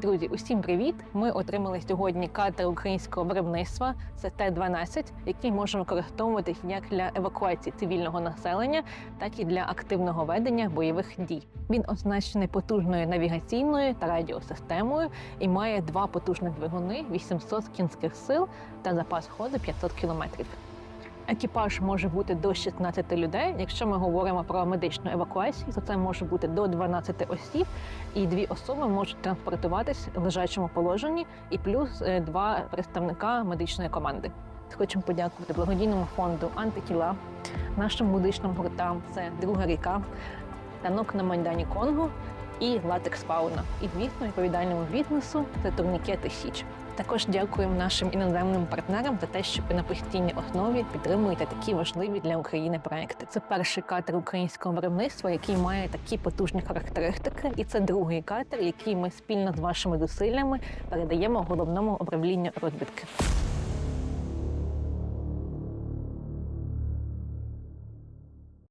Друзі, усім привіт! Ми отримали сьогодні катер українського виробництва. Це Т-12, який може використовуватись як для евакуації цивільного населення, так і для активного ведення бойових дій. Він оснащений потужною навігаційною та радіосистемою і має два потужних двигуни, 800 кінських сил та запас ходу 500 кілометрів. Екіпаж може бути до 16 людей. Якщо ми говоримо про медичну евакуацію, то це може бути до 12 осіб, і дві особи можуть транспортуватись в лежачому положенні, і плюс е, два представника медичної команди. Хочемо подякувати благодійному фонду Антитіла, нашим медичним гуртам. Це друга ріка, танок на майдані Конго і латекс Фауна. І звісно, відповідальному бізнесу це турнікети Січ. Також дякуємо нашим іноземним партнерам за те, що ви на постійній основі підтримуєте такі важливі для України проекти. Це перший катер українського виробництва, який має такі потужні характеристики, і це другий катер, який ми спільно з вашими зусиллями передаємо головному управлінню розвідки.